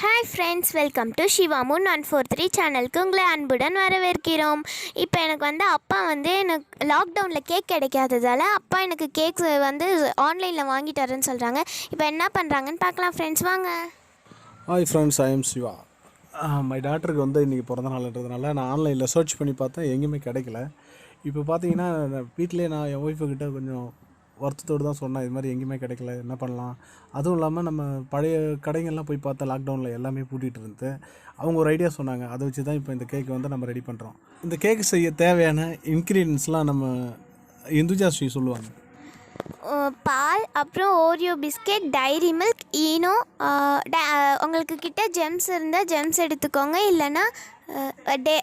Hi friends welcome to Siva moon one four three சேனலுக்கு உங்களை அன்புடன் வரவேற்கிறோம். இப்போ எனக்கு வந்து அப்பா வந்து எனக்கு லாக்டவுனில் கேக் கிடைக்காததால் அப்பா எனக்கு கேக் வந்து ஆன்லைனில் வாங்கி தரேன்னு சொல்கிறாங்க இப்போ என்ன பண்ணுறாங்கன்னு பார்க்கலாம் ஃப்ரெண்ட்ஸ் வாங்க. Hi friends I am Siva my டாக்டருக்கு வந்து இன்றைக்கி பிறந்த நாள்ன்றதுனால நான் ஆன்லைனில் சர்ச் பண்ணி பார்த்தேன் எங்கேயுமே கிடைக்கல. இப்போ பார்த்தீங்கன்னா வீட்டிலே நான் என் ஒய்ஃபுக்கிட்ட கொஞ்சம் வருத்தத்தோடு தான் சொன்னேன் இது மாதிரி எங்கேயுமே கிடைக்கல என்ன பண்ணலாம்? அதுவும் இல்லாமல் நம்ம பழைய கடைகள்லாம் போய் பார்த்தா லாக்டவுனில் எல்லாமே பூட்டிகிட்டு இருந்தது அவங்க ஒரு ஐடியா சொன்னாங்க அதை வச்சு தான் இப்போ இந்த கேக் வந்து நம்ம ரெடி பண்ணுறோம் இந்த கேக் செய்ய தேவையான இன்க்ரீடியன்ஸ்லாம் நம்ம இந்துஜா ஸ்ரீ சொல்லுவாங்க. பால் அப்புறம் Oreo biscuit dairy milk Eno உங்களுக்கு கிட்ட ஜெம்ஸ் இருந்தால் ஜெம்ஸ் எடுத்துக்கோங்க இல்லைன்னா டே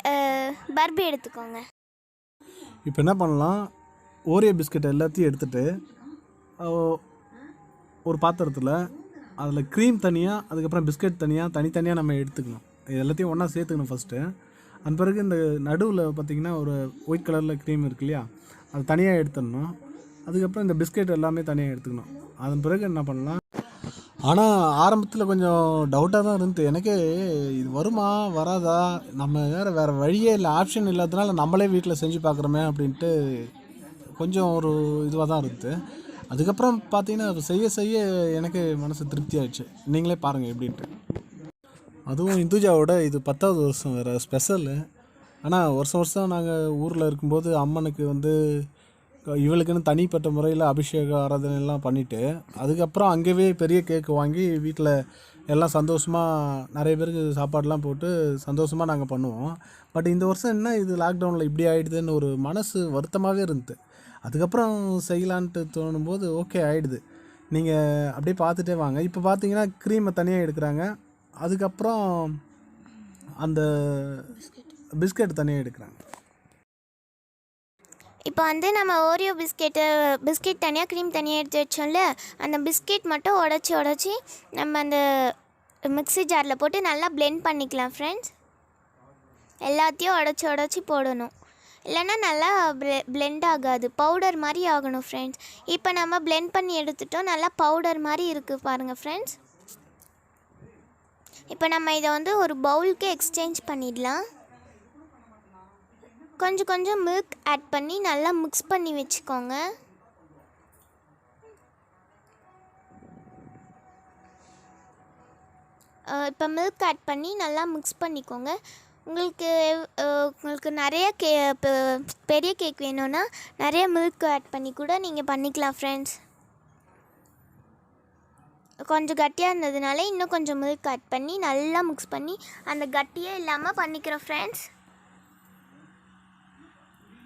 பர்பி எடுத்துக்கோங்க. இப்போ என்ன பண்ணலாம்? ஓரியோ பிஸ்கட் எல்லாத்தையும் எடுத்துகிட்டு ஒரு பாத்திரத்தில் அதில் க்ரீம் தனியாக அதுக்கப்புறம் பிஸ்கட் தனியாக தனித்தனியாக நம்ம எடுத்துக்கணும். இது எல்லாத்தையும் ஒன்றா சேர்த்துக்கணும் ஃபஸ்ட்டு அந்த பிறகு இந்த நடுவில் பார்த்திங்கன்னா ஒரு ஒயிட் கலரில் க்ரீம் இருக்கு இல்லையா? அது தனியாக எடுத்துடணும். அதுக்கப்புறம் இந்த பிஸ்கெட் எல்லாமே தனியாக எடுத்துக்கணும். அதன் பிறகு என்ன பண்ணலாம்? ஆனால் ஆரம்பத்தில் கொஞ்சம் டவுட்டாக தான் இருந்தது. எனக்கே இது வருமா வராதா? நம்ம வேறு வேறு வழியே இல்லை ஆப்ஷன் இல்லாததுனால நம்மளே வீட்டில் செஞ்சு பார்க்குறோமே அப்படின்ட்டு கொஞ்சம் ஒரு இதுவாக தான் இருந்தது அதுக்கப்புறம் பார்த்தீங்கன்னா செய்ய செய்ய எனக்கு மனசு திருப்தி ஆயிடுச்சு. நீங்களே பாருங்கள் எப்படின்ட்டு. அதுவும் இந்துஜாவோட இது பத்தாவது வருஷம் வேறு ஸ்பெஷலு ஆனால் வருஷம் வருஷம் நாங்கள் ஊரில் இருக்கும்போது அம்மனுக்கு வந்து இவளுக்குன்னு தனிப்பட்ட முறையில் அபிஷேக ஆராதனை எல்லாம் பண்ணிவிட்டு அதுக்கப்புறம் அங்கேயே பெரிய கேக்கு வாங்கி வீட்டில் எல்லாம் சந்தோஷமாக நிறைய பேருக்கு சாப்பாடெலாம் போட்டு சந்தோஷமாக நாங்கள் பண்ணுவோம். பட் இந்த வருஷம் என்ன இது லாக்டவுனில் இப்படி ஆகிடுதுன்னு ஒரு மனசு வருத்தமாகவே இருந்தது. அதுக்கப்புறம் செய்யலான்ட்டு தோணும்போது ஓகே ஆகிடுது நீங்கள் அப்படியே பார்த்துட்டே வாங்க. இப்போ பார்த்தீங்கன்னா க்ரீமை தனியாக எடுக்கிறாங்க. அதுக்கப்புறம் அந்த பிஸ்கட் தனியாக எடுக்கிறாங்க. இப்போ வந்து நம்ம ஓரியோ பிஸ்கெட்டு பிஸ்கெட் தனியாக க்ரீம் தனியாக எடுத்து வச்சோம்ல அந்த பிஸ்கெட் மட்டும் உடச்சி உடச்சி நம்ம அந்த மிக்ஸி ஜாரில் போட்டு நல்லா பிளெண்ட் பண்ணிக்கலாம் ஃப்ரெண்ட்ஸ் எல்லாத்தையும் உடச்சி உடச்சி போடணும். இல்லைன்னா நல்லா blend ஆகாது. பவுடர் மாதிரி ஆகணும் ஃப்ரெண்ட்ஸ் இப்போ நம்ம ப்ளெண்ட் பண்ணி எடுத்துட்டோம் நல்லா பவுடர் மாதிரி இருக்குது பாருங்கள் ஃப்ரெண்ட்ஸ் இப்போ நம்ம இதை வந்து ஒரு பவுலுக்கு எக்ஸ்சேஞ்ச் பண்ணிடலாம். கொஞ்சம் கொஞ்சம் மில்க் ஆட் பண்ணி நல்லா மிக்ஸ் பண்ணி வச்சுக்கோங்க. இப்போ மில்க் ஆட் பண்ணி நல்லா மிக்ஸ் பண்ணிக்கோங்க. உங்களுக்கு உங்களுக்கு நிறைய கே பெரிய கேக் வேணும்னா நிறைய மில்க் ஆட் பண்ணி கூட நீங்கள் பண்ணிக்கலாம் ஃப்ரெண்ட்ஸ் கொஞ்சம் கட்டியாக இருந்ததுனால இன்னும் கொஞ்சம் மில்க் ஆட் பண்ணி நல்லா மிக்ஸ் பண்ணி அந்த கட்டியே இல்லாமல் பண்ணிக்கிறோம் ஃப்ரெண்ட்ஸ்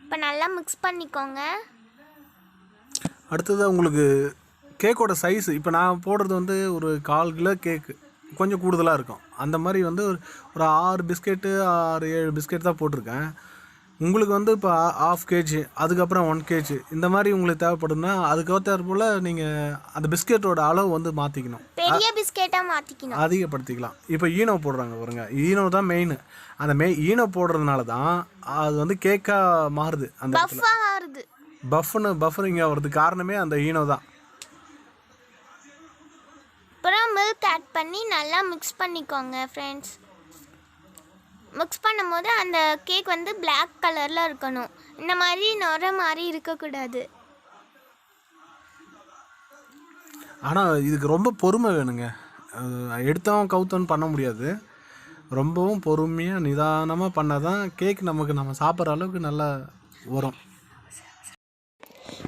இப்போ நல்லா மிக்ஸ் பண்ணிக்கோங்க. அடுத்தது உங்களுக்கு கேக்கோட சைஸ் இப்போ நான் போடுறது வந்து ஒரு கால் கிலோ கேக்கு கொஞ்சம் கூடுதலாக இருக்கும். அந்த மாதிரி வந்து ஒரு ஒரு ஆறு பிஸ்கெட்டு ஆறு ஏழு பிஸ்கெட் தான் போட்டிருக்கேன். உங்களுக்கு வந்து இப்போ ஆஃப் கேஜி அதுக்கப்புறம் ஒன் கேஜி இந்த மாதிரி உங்களுக்கு தேவைப்படும்னா அதுக்கேற்ற போல் நீங்கள் அந்த பிஸ்கெட்டோட அளவு வந்து மாற்றிக்கணும் பெரிய பிஸ்கெட்டாக மாற்றிக்கணும் அதிகப்படுத்திக்கலாம். இப்போ ஈனோ போடுறாங்க பாருங்க. ஈனோ தான் மெயின் அந்த மெய் ஈனோ போடுறதுனால தான் அது வந்து கேக்காக மாறுது அந்த ஆறுது பஃப்னு பஃபரிங் ஆகிறதுக்கு காரணமே அந்த ஈனோ தான். அப்புறம் ஆட் பண்ணி நல்லா மிக்ஸ் பண்ணிக்கோங்க ஃப்ரெண்ட்ஸ் மிக்ஸ் பண்ணும்போது அந்த கேக் வந்து பிளாக் கலரில் இருக்கணும். இந்த மாதிரி நுர மாதிரி இருக்கக்கூடாது. ஆனால் இதுக்கு ரொம்ப பொறுமை வேணுங்க. எடுத்தவன் கவுத்தவன் பண்ண முடியாது. ரொம்பவும் பொறுமையாக நிதானமாக பண்ணால் தான் கேக் நமக்கு நம்ம சாப்பிட்ற அளவுக்கு நல்லா வரும்.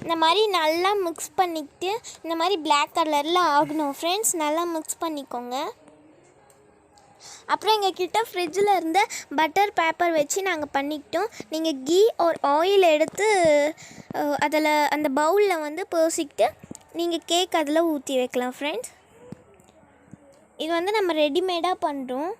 இந்த மாதிரி நல்லா மிக்ஸ் பண்ணிக்கிட்டு இந்த மாதிரி பிளாக் கலரில் ஆகணும். ஃப்ரெண்ட்ஸ் நல்லா மிக்ஸ் பண்ணிக்கோங்க. அப்புறம் எங்கக்கிட்ட ஃப்ரிட்ஜில் இருந்த பட்டர் பேப்பர் வச்சு நாங்கள் பண்ணிக்கிட்டோம். நீங்கள் கீ ஒரு ஆயில் எடுத்து அதில் அந்த பவுலில் வந்து பூசிக்கிட்டு நீங்கள் கேக் அதில் ஊற்றி வைக்கலாம் ஃப்ரெண்ட்ஸ் இது வந்து நம்ம ரெடிமேடாக பண்ணுறோம்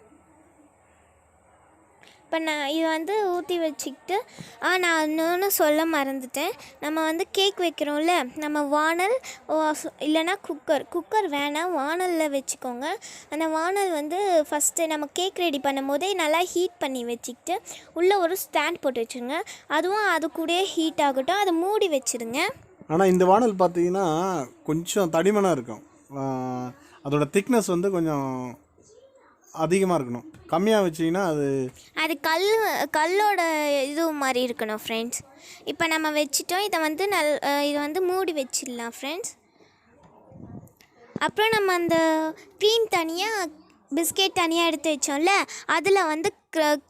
இப்போ நான் இதை வந்து ஊற்றி வச்சுக்கிட்டு ஆ நான் இன்னொன்று சொல்ல மறந்துட்டேன். நம்ம வந்து கேக் வைக்கிறோம்ல நம்ம வானல் இல்லைனா இல்லைன்னா குக்கர் குக்கர் வேணாம் வானலில் வச்சுக்கோங்க. அந்த வானல் வந்து ஃபஸ்ட்டு நம்ம கேக் ரெடி பண்ணும் போதே நல்லா ஹீட் பண்ணி வச்சுக்கிட்டு உள்ளே ஒரு ஸ்டாண்ட் போட்டு வச்சுருங்க. அதுவும் அது கூடயே ஹீட் ஆகட்டும். அதை மூடி வச்சுருங்க. ஆனால் இந்த வானல் பார்த்தீங்கன்னா கொஞ்சம் தடிமனாக இருக்கும். அதோடய அதோட திக்னஸ் வந்து கொஞ்சம் அதிகமாக இருக்கணும். கம்மியாக வச்சிங்கன்னா அது அது கல் கல்லோட இது மாதிரி இருக்கணும் ஃப்ரெண்ட்ஸ் இப்போ நம்ம வச்சிட்டோம் இதை வந்து நல் இதை வந்து மூடி வச்சிடலாம் ஃப்ரெண்ட்ஸ் அப்புறம் நம்ம அந்த க்ரீம் தனியாக பிஸ்கெட் தனியாக எடுத்து வச்சோம்ல அதில் வந்து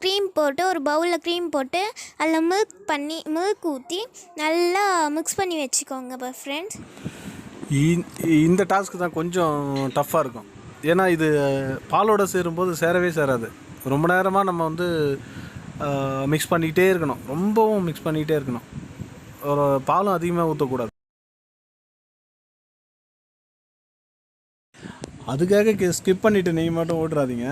க்ரீம் போட்டு ஒரு பவுலில் க்ரீம் போட்டு அதில் மில்க் பண்ணி மில்க் ஊற்றி நல்லா மிக்ஸ் பண்ணி வச்சுக்கோங்க இப்போ ஃப்ரெண்ட்ஸ் இந்த டாஸ்க் தான் கொஞ்சம் டஃப்பாக இருக்கும். ஏன்னா இது பாலோட சேரும்போது சேரவே சேராது. ரொம்ப நேரமாக நம்ம வந்து மிக்ஸ் பண்ணிக்கிட்டே இருக்கணும். ரொம்பவும் மிக்ஸ் பண்ணிக்கிட்டே இருக்கணும். ஒரு பாலும் அதிகமாக ஊற்றக்கூடாது அதுக்காக ஸ்கிப் பண்ணிவிட்டு நீங்கள் மட்டும் ஓட்டுறாதீங்க.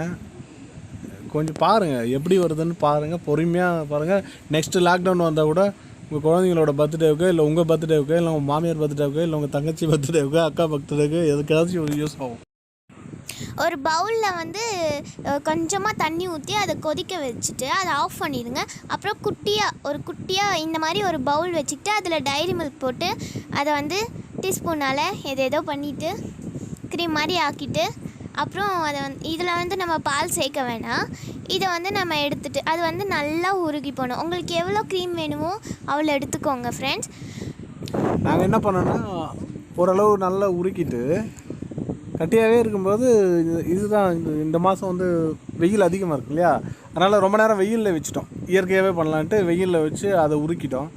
கொஞ்சம் பாருங்கள் எப்படி வருதுன்னு பாருங்கள் பொறுமையாக பாருங்கள் நெக்ஸ்ட்டு லாக்டவுன் வந்தால் கூட உங்கள் குழந்தைங்களோட பர்த்டேவுக்கோ இல்லை உங்கள் பர்த்டேவுக்கு இல்லை உங்கள் மாமியார் பர்த்டேவுக்கு இல்லை உங்கள் தங்கச்சி பர்த்டேவுக்கு அக்கா பர்த்டேவுக்கோ எதுக்காச்சும் யூஸ் ஆகும். ஒரு பவுலில் வந்து கொஞ்சமாக தண்ணி ஊற்றி அதை கொதிக்க வச்சுட்டு அதை ஆஃப் பண்ணிடுங்க. அப்புறம் குட்டியாக ஒரு குட்டியாக இந்த மாதிரி ஒரு பவுல் வச்சுக்கிட்டு அதில் டைரி மில்க் போட்டு அதை வந்து டீஸ்பூனால் எதேதோ பண்ணிவிட்டு க்ரீம் மாதிரி ஆக்கிட்டு அப்புறம் அதை வந்து இதில் வந்து நம்ம பால் சேர்க்க வேணாம். இதை வந்து நம்ம எடுத்துட்டு அது வந்து நல்லா உருகி போகணும். உங்களுக்கு எவ்வளோ க்ரீம் வேணுமோ அவ்வளோ எடுத்துக்கோங்க ஃப்ரெண்ட்ஸ் நாங்கள் என்ன பண்ணோன்னா ஓரளவு நல்லா உருக்கிட்டு கட்டியாகவே இருக்கும்போது இது- இதுதான் இந்த இந்த மாதம் வந்து வெயில் அதிகமாக இருக்கு இல்லையா? அதனால் ரொம்ப நேரம் வெயிலில் வச்சுட்டோம். இயற்கையாகவே பண்ணலான்ட்டு வெயிலில் வச்சு அதை உருக்கிட்டோம்.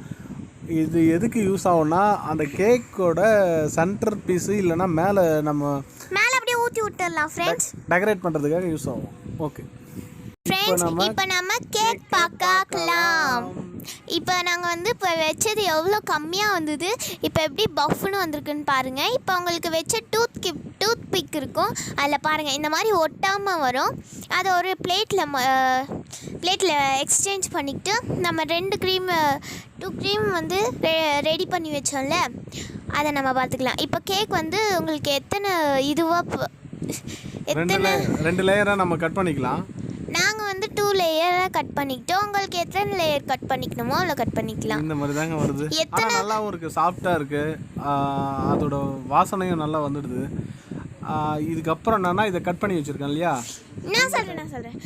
இது எதுக்கு யூஸ் ஆகும்னா அந்த கேக்கோட சென்டர் பீஸு இல்லைன்னா மேலே நம்ம மேலே அப்படியே ஊற்றி விட்டுடலாம் ஃப்ரெண்ட்ஸ் டெக்கரேட் பண்ணுறதுக்காக யூஸ் ஆகும். ஓகே ஃப்ரெண்ட்ஸ் இப்போ நம்ம கேக் பார்க்கலாம். இப்போ நாங்கள் வந்து இப்போ வச்சது எவ்வளோ கம்மியாக வந்தது? இப்போ எப்படி பஃப்னு வந்திருக்குன்னு பாருங்கள் இப்போ உங்களுக்கு வச்ச டூத் கிப் டூத் பிக் இருக்கும். அதில் பாருங்கள் இந்த மாதிரி ஒட்டாமல் வரும். அதை ஒரு பிளேட்டில் பிளேட்டில் எக்ஸ்சேஞ்ச் பண்ணிக்கிட்டு நம்ம ரெண்டு க்ரீம் டூ க்ரீம் வந்து ரெடி பண்ணி வச்சோம்ல அதை நம்ம பார்த்துக்கலாம். இப்போ கேக் வந்து உங்களுக்கு எத்தனை இதுவாக எத்தனை ரெண்டு லேயராக நம்ம கட் பண்ணிக்கலாம். நாங்கள் வந்து டூ லேயராக கட் பண்ணிக்கிட்டோம். உங்களுக்கு எத்தனை லேயர் கட் பண்ணிக்கணுமோ அவ்வளோ கட் பண்ணிக்கலாம். இந்த மாதிரி தாங்க வருது. எத்தனை- நல்லாவும் இருக்குது சாஃப்டாக இருக்குது அதோட வாசனையும் நல்லா வந்துடுது. இதுக்கப்புறம் என்னன்னா இதை கட் பண்ணி வச்சுருக்கேன் இல்லையா? நான் சொல்கிறேன் நான் சொல்கிறேன்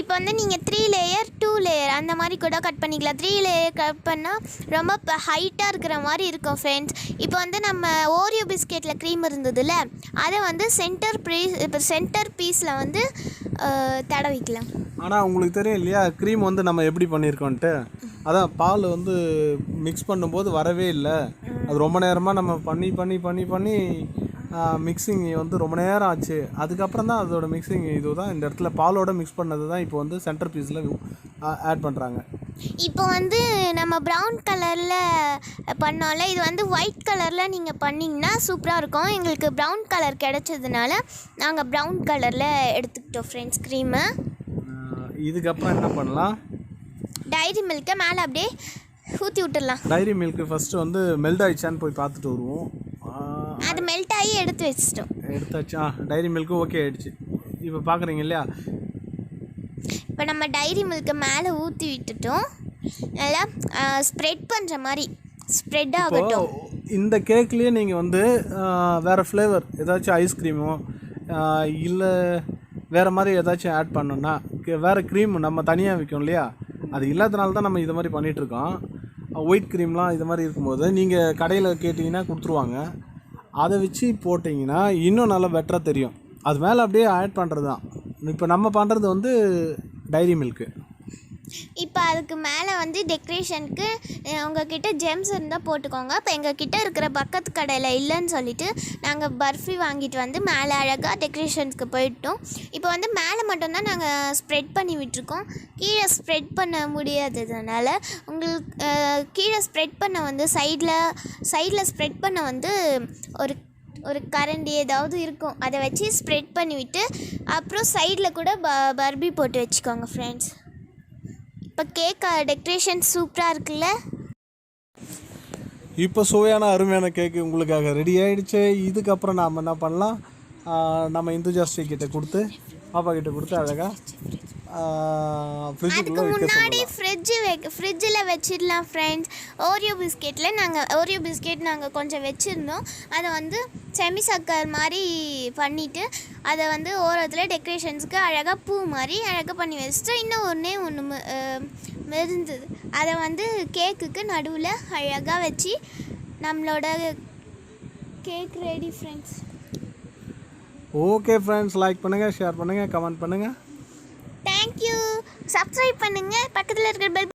இப்போ வந்து நீங்கள் த்ரீ லேயர் டூ லேயர் அந்த மாதிரி கூட கட் பண்ணிக்கலாம். த்ரீ லேயர் கட் பண்ணால் ரொம்ப ஹைட்டாக இருக்கிற மாதிரி இருக்கும் ஃப்ரெண்ட்ஸ் இப்போ வந்து நம்ம ஓரியோ பிஸ்கெட்டில் க்ரீம் இருந்ததுல அதை வந்து சென்டர் பீஸ் இப்போ சென்டர் பீஸில் வந்து தடவிக்கலாம் ஆனால் உங்களுக்கு தெரியும் இல்லையா? க்ரீம் வந்து நம்ம எப்படி பண்ணியிருக்கோன்ட்டு அதான் பால் வந்து மிக்ஸ் பண்ணும்போது வரவே இல்லை. அது ரொம்ப நேரமாக நம்ம பண்ணி பண்ணி பண்ணி பண்ணி மிக்சிங் வந்து ரொம்ப நேரம் ஆச்சு. அதுக்கப்புறம் தான் அதோட மிக்சிங் இது தான் இந்த இடத்துல பாலோட மிக்ஸ் பண்ணது தான் இப்போ வந்து சென்டர் பீஸில் ஆட் பண்ணுறாங்க இப்போ வந்து நம்ம ப்ரௌன் கலரில் பண்ணோம்ல இது வந்து ஒயிட் கலரில் நீங்கள் பண்ணிங்கன்னா சூப்பராக இருக்கும். எங்களுக்கு ப்ரௌன் கலர் கிடைச்சதுனால நாங்கள் ப்ரௌன் கலரில் எடுத்துக்கிட்டோம் ஃப்ரெண்ட்ஸ் க்ரீமு இதுக்கப்புறம் என்ன பண்ணலாம்? டைரி மில்க்கை மேலே அப்படியே ஊற்றி விட்டுடலாம். டைரி மில்க்கு ஃபஸ்ட்டு வந்து மெல்ட் ஆயிடுச்சான்னு போய் பார்த்துட்டு வருவோம். அது மெல்ட் ஆகி எடுத்து வச்சிட்டோம். எடுத்தாச்சு. ஆ டைரி மில்க்கும் ஓகே ஆயிடுச்சு. இப்போ பார்க்குறீங்க இல்லையா? இப்போ நம்ம டைரி மில்க்கை மேலே ஊற்றி விட்டுட்டோம். நல்லா ஸ்ப்ரெட் பண்ணுற மாதிரி ஸ்ப்ரெட் ஆகட்டும். இந்த கேக்லேயே நீங்கள் வந்து வேறு ஃப்ளேவர் ஏதாச்சும் ஐஸ்கிரீமோ இல்லை வேறு மாதிரி ஏதாச்சும் ஆட் பண்ணோன்னா வேறு க்ரீம் நம்ம தனியாக விற்கும் இல்லையா? அது இல்லாதனால தான் நம்ம இது மாதிரி பண்ணிகிட்ருக்கோம் ஒயிட் க்ரீம்லாம் இது மாதிரி இருக்கும்போது நீங்கள் கடையில் கேட்டிங்கன்னா கொடுத்துருவாங்க. அதை வச்சு போட்டிங்கன்னா இன்னும் நல்லா பெட்டராக தெரியும். அது மேலே அப்படியே ஆட் பண்ணுறது தான் இப்போ நம்ம பண்ணுறது வந்து டைரி மில்க்கு இப்போ அதுக்கு மேலே வந்து டெக்கரேஷனுக்கு உங்ககிட்ட ஜெம்ஸ் இருந்தால் போட்டுக்கோங்க. இப்போ எங்ககிட்ட இருக்கிற பக்கத்து கடையில் இல்லைன்னு சொல்லிவிட்டு நாங்கள் பர்ஃபி வாங்கிட்டு வந்து மேலே அழகாக டெக்ரேஷனுக்கு போயிட்டோம். இப்போ வந்து மேலே மட்டும்தான் நாங்கள் ஸ்ப்ரெட் பண்ணி விட்டுருக்கோம். கீழே ஸ்ப்ரெட் பண்ண முடியாததுனால உங்களுக்கு கீழே ஸ்ப்ரெட் பண்ண வந்து சைடில் சைடில் ஸ்ப்ரெட் பண்ண வந்து ஒரு ஒரு கரண்டி ஏதாவது இருக்கும். அதை வச்சு ஸ்ப்ரெட் பண்ணிவிட்டு அப்புறம் சைடில் கூட ப பர்பி போட்டு வச்சுக்கோங்க ஃப்ரெண்ட்ஸ் இப்போ கேக் டெக்கரேஷன் சூப்பராக இருக்குல்ல? இப்போ சுவையான அருமையான கேக்கு உங்களுக்காக ரெடி ஆகிடுச்சு இதுக்கப்புறம் நாம் என்ன பண்ணலாம்? நம்ம நம்ம இந்துஜாஸ்ரீ கிட்டே கொடுத்து பாப்பா கிட்டே கொடுத்து அழகாக வைக்க முன்னாடி ஃப்ரிட்ஜு ஃப்ரிட்ஜில் வச்சிடலாம் ஃப்ரெண்ட்ஸ் ஓரியோ பிஸ்கெட்டில் நாங்கள் ஓரியோ பிஸ்கெட் நாங்கள் கொஞ்சம் வச்சுருந்தோம். அதை வந்து செமி சர்க்கர் மாதிரி பண்ணிவிட்டு அதை வந்து ஓரத்தில் டெக்கரேஷன்ஸ்க்கு அழகாக பூ மாதிரி அழகாக பண்ணி வச்சுட்டு இன்னும் ஒன்றே ஒன்று இருந்தது அதை வந்து கேக்குக்கு நடுவில் அழகாக வச்சு நம்மளோட cake ready friends okay friends like பண்ணுங்கள் ஷேர் பண்ணுங்கள் கமெண்ட் பண்ணுங்கள் தேங்க்யூ சப்ஸ்கிரைப் பண்ணுங்கள் பக்கத்தில் இருக்கிற பெல்